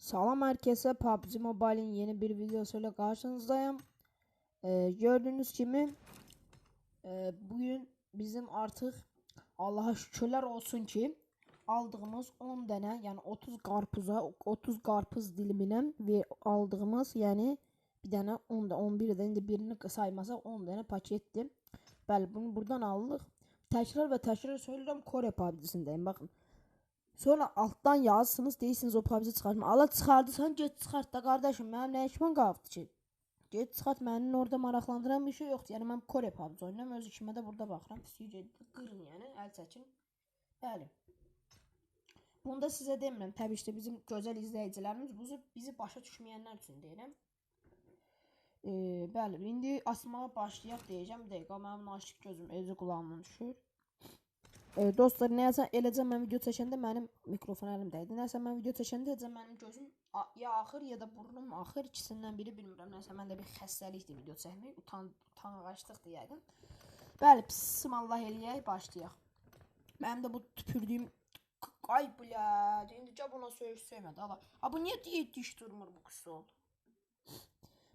Salam herkese PUBG Mobile'in yeni bir videosuyla karşınızdayım. Ee, gördüğünüz gibi e, bugün bizim artık Allah'a şükürler olsun ki aldığımız 10 tane yani 30 karpuza 30 karpuz dilimine ve aldığımız yani bir tane 10 da 11 de indi birini saymasa 10 tane pakettim. Bəli bunu buradan aldık. Tekrar ve tekrar söylüyorum Kore PUBG'sindeyim bakın. Sonra alttan yazsınız deyirsiniz o PUBG çıxartma. Allah çıxardırsan get çıxart da qardaşım. Mənim nə işim qaldı ki? Get çıxart mənim orada maraqlandıran bir şey yoxdur. Yəni mən Kore PUBG oynayıram. Öz işimə də burada baxıram. Pis qırın yəni, əl çəkin. Bəli. Bunu da sizə demirəm. Təbii ki, bizim gözəl izləyicilərimiz bizi bizi başa düşməyənlər üçün deyirəm. Ee, bəli, indi asmağa başlayaq deyəcəm. Bir dəqiqə, mənim naşıq gözüm evcə qulağımdan düşür. E, dostlar nəyəsə eləcə mən video çəkəndə mənim mikrofon əlimdəydi. Nəsə mən video çəkəndə eləcə mənim gözüm ya axır ya da burnum axır ikisindən biri bilmirəm. Nəsə məndə bir xəstəlikdir video çəkmək. Utan utanğaçlıqdır yəqin. Bəli, bismillah eləyək, başlayaq. Mənim də bu tüpürdüyüm ay bля, indicə buna söyüş söymədi. Allah. A bu niyə diyə diş durmur bu qısa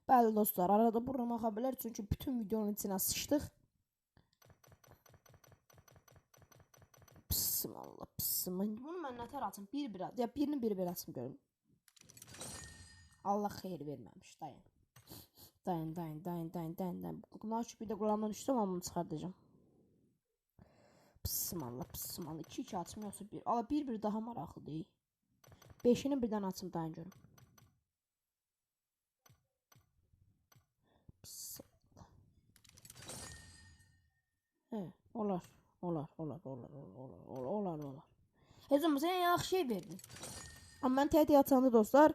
Bəli dostlar, arada burnum axa bilər çünki bütün videonun içinə sıçdıq. Bismillah, bismillah. Bunu mən nətər açım? Bir bir at. Ya birini bir bir açım görüm. Allah xeyir verməmiş. Dayan. Dayan, dayan, dayan, dayan, dayan, dayan. Bundan şu bir də qulamdan düşsəm amma bunu çıxardacağım. Bismillah, bismillah. 2 2 açım yoxsa bir. Ala bir bir daha maraqlı deyil. 5-ini birdən açım dayan görüm. He, olar. Olar, olar, olar, olar, olar, olar, olar. Hocam sen yaxşı şey verdin. Amma mən təhət yatanda dostlar,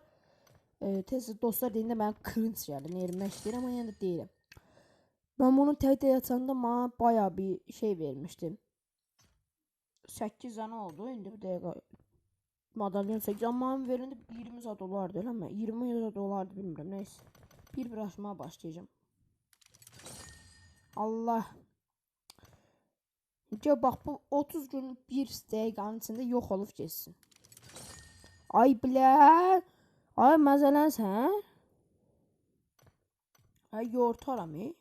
e, tez dostlar deyəndə mən cringe gəldi. Yerimdən işləyirəm, amma yenə də deyirəm. Mən bunu təhət yatanda mənə baya bir şey vermişdim. 8 dənə oldu. İndi bir dəqiqə madalyon 8 amma mən verəndə 20 zat olardı elə mi? 20 zat olardı bilmirəm. Nəysə. Bir bir açmağa başlayacağım. Allah Ya bax bu 30 gün bir dəqiqənin içində yox olub getsin. Ay bilə. Ay məzələnsən? Ay yortaram, e?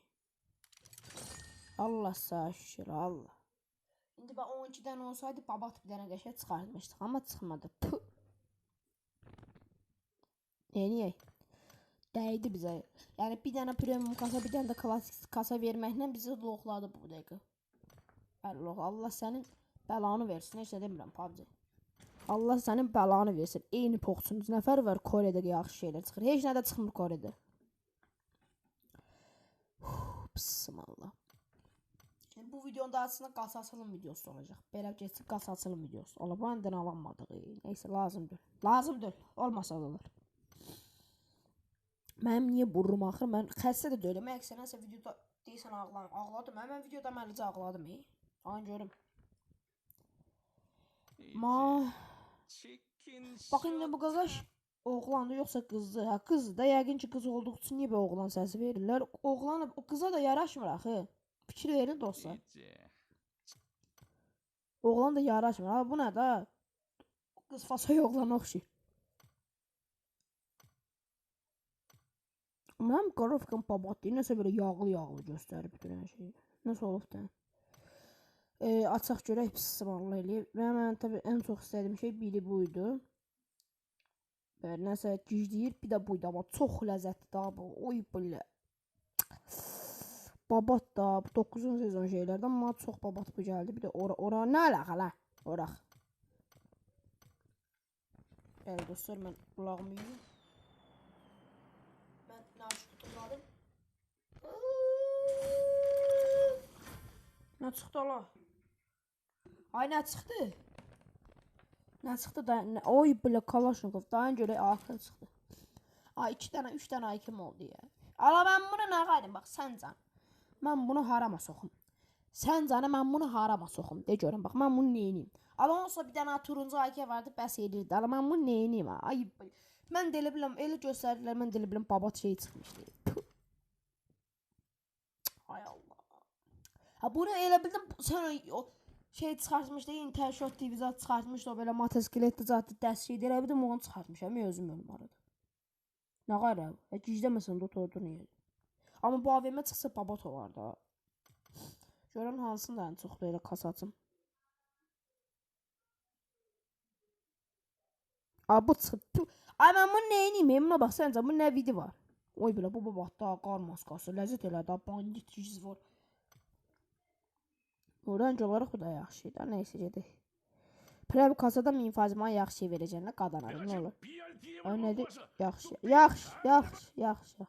Allah sağ şükür, Allah. İndi bax 12 dənə olsaydı babat bir dənə qəşəng çıxartmışdıq, amma çıxmadı. Puh. Neyək? Dəydi bizə. Yəni bir dənə premium kasa, bir dənə də klassik kasa verməklə bizi loxladı bu dəqiqə. Allah Allah sənin bəlanı versin. Heç nə demirəm PUBG. Allah sənin bəlanı versin. Eyni poxsunuz nəfər var Koredə yaxşı şeylər çıxır. Heç nə də çıxmır Koredə. Bismillah. Şimdi bu videonun da aslında qaz açılım videosu olacaq. Belə keçsin qaz açılım videosu. Ola bu əndən alınmadıq. Neysə lazımdır. Lazımdır. Olmasa da olur. Mənim niyə burnum axır? Mən xəstə də deyiləm. Əksər nəsə videoda deyirsən ağlan, ağladım. Mən, mən videoda məlicə ağladım. E? An görüm. Ma Bax indi bu qaqaş oğlandı yoxsa qızdı? Hə qızdı da yəqin ki qız olduğu üçün niyə belə oğlan səsi verirlər? Oğlan o qıza da yaraşmır axı. Fikir verin dostlar. Oğlan da yaraşmır. Ha bu nə də? Qız fasoya oğlana oxşayır. Mənim qarafikim babatdır. Nəsə belə yağlı-yağlı göstərir bütün hər şeyi. Nəsə olub da. E, açaq görək bismillah eləyib. Və mən təbii ən çox istədiyim şey biri buydu. Belə nəsə gizləyir, bir də buydu amma çox ləzzətli da bu. Oy belə. Babat da 9-cu sezon şeylərdən mənə çox babat bu gəldi. Bir də ora ora nə əlaqə la? Oraq. Bəli dostlar mən qulağımı yuyum. Mən tutmadım. Nə çıxdı ola? Ay nə çıxdı? Nə çıxdı da? Nə? Oy belə Kalaşnikov daha görə AK çıxdı. Ay 2 dənə, 3 dənə IQ oldu ya. Ala mən bunu nə qaydım bax sən can. Mən bunu harama soxum. Sən canı mən bunu harama soxum. De görüm bax mən bunu neyniyim. Ala olsa bir dənə turuncu IQ vardı bəs elirdi. Ala mən bunu neyniyim ha? Ay. Mən də elə biləm, elə göstərdilər, mən də elə biləm babat şey çıxmışdı. Puh. Ay Allah. Ha bunu elə bildim sən o şey çıxartmışdı, Intel Shot TV zat çıxartmışdı, o belə motoskeletli zatı dəst şey deyirəm, bir də onu çıxartmışam, özüm ölüm arada. Nə qarab? E gizləməsən də oturdu niyə? Amma bu AVM çıxsa babat olar da. Görən hansını da ən çox belə kasacım. A bu çıxdı. Ay mən bunu nə edeyim? Buna bax səncə bu nə video var? Oy belə bu babatda qar maskası ləzzət elədi, bandit yüz var. Öğrenci olarak bu da yaxşı da. Neyse gedək. Prev kasada infazıma yaxşı şey verəcəyinə qadanarım, nə olur? Ay nədir? Yaxşı, yaxşı, yaxşı, yaxşı, yaxşı.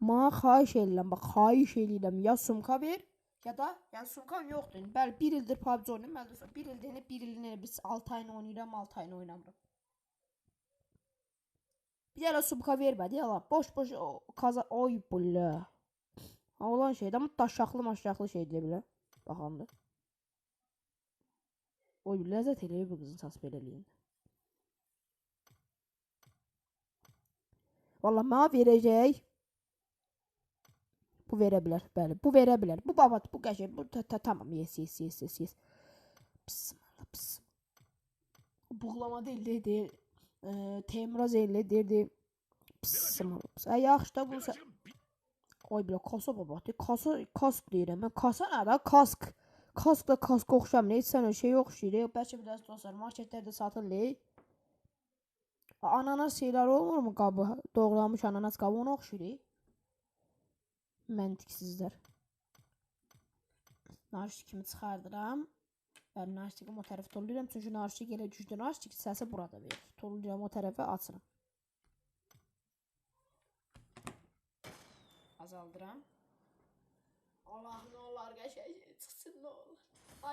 Ma xahiş edirəm, bax xahiş edirəm ya sumka ver ya da yəni sumkam yoxdur. Bəli, 1 ildir PUBG oynayıram. Mən də 1 ildir, yəni 1 ilini biz 6 ayını oynayıram, 6 ayını oynamıram. Bir dənə sumka vermədi, yala. Boş-boş kaza oy bulla. Ha olan şeydə amma daşaqlı maşaqlı şey deyə Baxanda. Oy ləzzət eləyir bu qızın səs belə eləyir. Valla mənə verəcək. Bu verə bilər, bəli. Bu verə bilər. Bu babat, bu qəşəng. Bu ta, ta, tamam. Yes, yes, yes, yes, yes. Bismillah, bismillah. Buğlama deyil, deyil, deyil. Eee, Temraz elli deyirdi. Bismillah. Ay yaxşı da bu Oy belə kasa babatı. Kasa kask deyirəm. Mən kasa nədir? Kask. Kaskla kask oxşamır. Heç sən o şey oxşayır. Bəlkə biraz dostlar marketlərdə satılır. Ananas şeylər olmurmu qabı? Doğranmış ananas qabı ona oxşayır. Məntiqsizlər. Narşik kimi çıxardıram. Ben narşikim o tərəfə tollayıram. Çünki narşik elə güclü narşik səsi burada verir. Tollayıram o tərəfə açıram. Azaldıram. Allah ne qəşəng şey çıxsın ne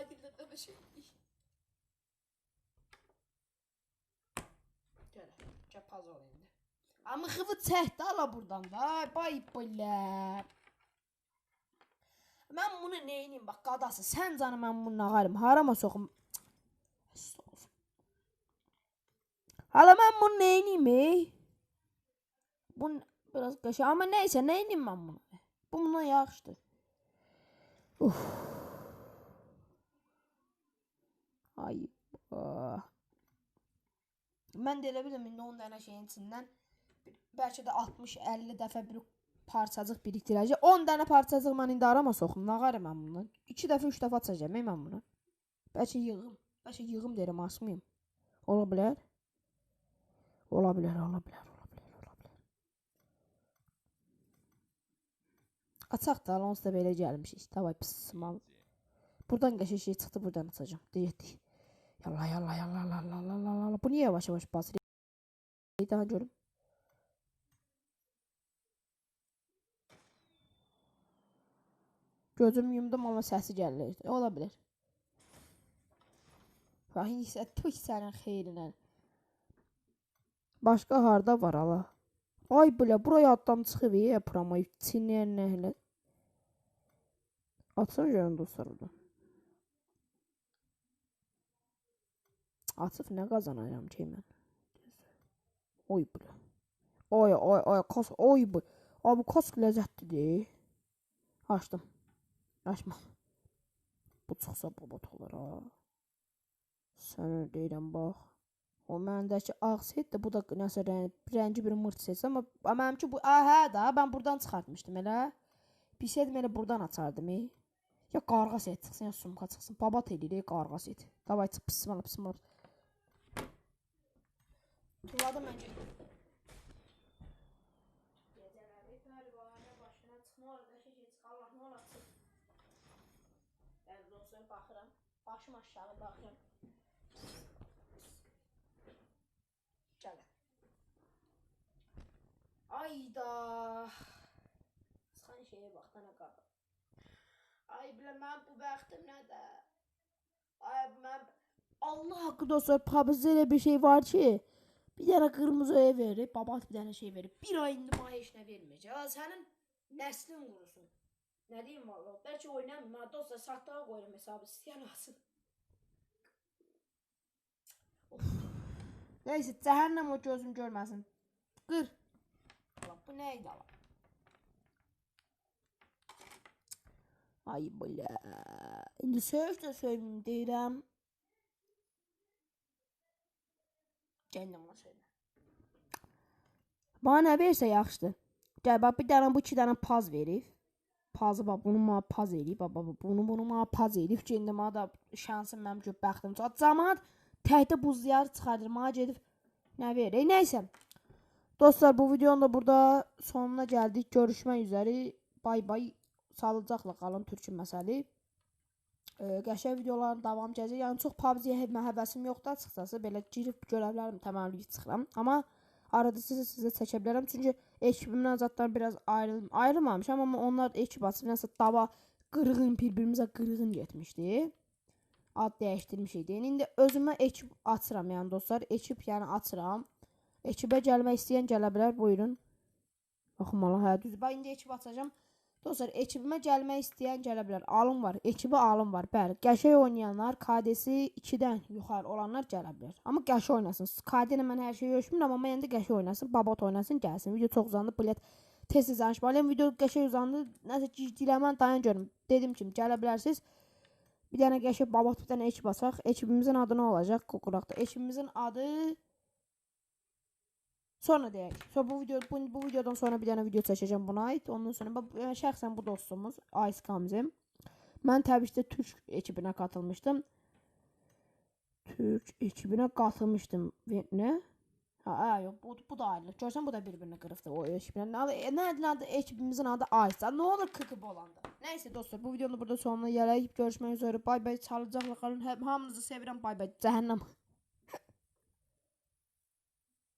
dildə bir şey. Gəl. Kəpaz ol indi. Amma xıvı çəkdi ala buradan da. Ay bay belə. Mən bunu nə edeyim bax qadası. Sən canı mən bunu nağarım. Harama. Estağfurullah. Hala mən bunu nə edeyim? ey? Bu n- biraz qəşəng amma nəysə nə edeyim mən bunu? Bu bundan yaxşıdır. Uf. Ay. Mən də elə bilirəm indi 10 dənə şeyin içindən bəlkə də 60-50 dəfə bir parçacıq birikdirəcək. 10 dənə parçacıq mən indi arama soxum. Nağarım mən bundan. 2 dəfə, 3 dəfə açacağam mən bunu. Bəlkə yığım. Bəlkə yığım deyirəm, asmayım. Ola bilər. Ola bilər, ola bilər, Açaq da onsuz da belə gəlmişik. Davay pis mal. Buradan qəşəng şey çıxdı, buradan açacağım. Deyirdik. Yalla yalla yalla yalla yalla yalla. Bu niyə yavaş yavaş basır? Daha görüm. Gözüm yumdum amma səsi gəlir. Ola bilər. Bax, isə tüy sənin xeyrinə. Başqa harda var ala? Ay belə, buraya addan çıxıb ya promo çinlər Açın görün dostlar orada. Açıb nə qazanacağam ki mən? Oy belə. Oy oy oy kas oy bu. Abi kask ləzzətlidir. Açdım. Açma. Bu çıxsa babat olar ha. Sənə deyirəm bax. O məndəki ağ set də bu da nəsə rəng, rəngi bir mırt set amma mənimki bu a hə da mən burdan çıxartmışdım elə. Bilsəydim elə burdan açardım. ey. Ya qarğa set çıxsın, ya sumka çıxsın. Babat eləyirik qarğa set. Davay çıx pismal pismal. Tuladı mən getdim. baxıram. Başım aşağı baxıram. Gəl. Ayda. Çıxan şeyə bax, dana qardaş. Ay bilə mən bu bəxtim nədə? Ay mən Allah haqqı dostlar pubuzda elə bir şey var ki bir dənə qırmızı öyə verir, babat bir dənə şey verir. Bir ay indi mənə heç nə verməyəcək. Ha, sənin nəslin qurusun. Nə deyim valla? Bəlkə oynamayım. Mən dostlar saxtağa qoyuram hesabı istəyən alsın. Neyse cəhənnəm o gözüm görməsin. Qır. Bu nə idi Ay belə. İndi söz də söyləyim deyirəm. Kendim ona söyle. Bana nə versə yaxşıdır. Gəl bax bir dənə bu iki dənə paz verib. Pazı bax bunu mənə paz eləyib. Bax bax bunu bunu mənə paz eləyib. indi mənə da şansım mənim ki bəxtim. Cəmaət təhdə buzlayar çıxardır. Mənə gedib nə verir? Nəysə. Dostlar bu videonun da burada sonuna gəldik. Görüşmək üzəri. Bay bay. Sağlıcaqla qalın türkün məsəli. Ee, qəşəng videoların davam gələcək. Yəni çox PUBG-yə hə- həvəsim yoxdur açıqcası. Belə girib görə bilərəm, təməllüq çıxıram. Amma arada sizə sizə çəkə bilərəm. Çünki ekibimdən zətdən biraz ayrılım, ayrılmamışam amma onlar da ekib açıb nəsə dava qırğın bir-birimizə qırğın getmişdi. Ad dəyişdirmişik. İndi özümə ekib açıram yəni dostlar. Ekib yəni açıram. Ekibə gəlmək istəyən gələ bilər. Buyurun. Baxmalı hə düz. Bax indi ekib açacağam. Dostlar ekibimə gəlmək istəyən gələ bilər. Alım var. Ekibi alım var. Bəli. Qəşəng oynayanlar, KD-si 2-dən yuxarı olanlar gələ bilər. Amma qəşəng oynasın. KD ilə mən hər şeyi ölçmürəm, amma mən indi qəşəng oynasın. Babot oynasın, gəlsin. Video çox uzandı. Bilet tez-tez danışmalıyam. Video qəşəng uzandı. Nəsə ciddiləmən dayan görüm. Dedim kimi gələ bilərsiniz. Bir dənə qəşəng babot, bir dənə ekib basaq. Ekibimizin adı nə olacaq? Qoquraqda. Ekibimizin adı Sonra deyək. Sonra bu video bu, bu videodan sonra bir dənə video çəkəcəm buna aid. Ondan sonra bu yəni şəxsən bu dostumuz Ice Kamzim. Mən təbii ki, Türk ekibinə qatılmışdım. Türk ekibinə qatılmışdım. Nə? Ha, ha yox, bu, bu da ayrılır. Görsən bu da bir-birini qırıbdı o ekibinə. Nə adı, nə adı, adı ekibimizin adı Ice. Nə olur kıkıb olanda. Nəysə dostlar, bu videonun burada sonuna gələk. Görüşmək üzrə. Bay bay. Sağlıcaqla qalın. Hamınızı sevirəm. Bay bay. Cəhənnəm.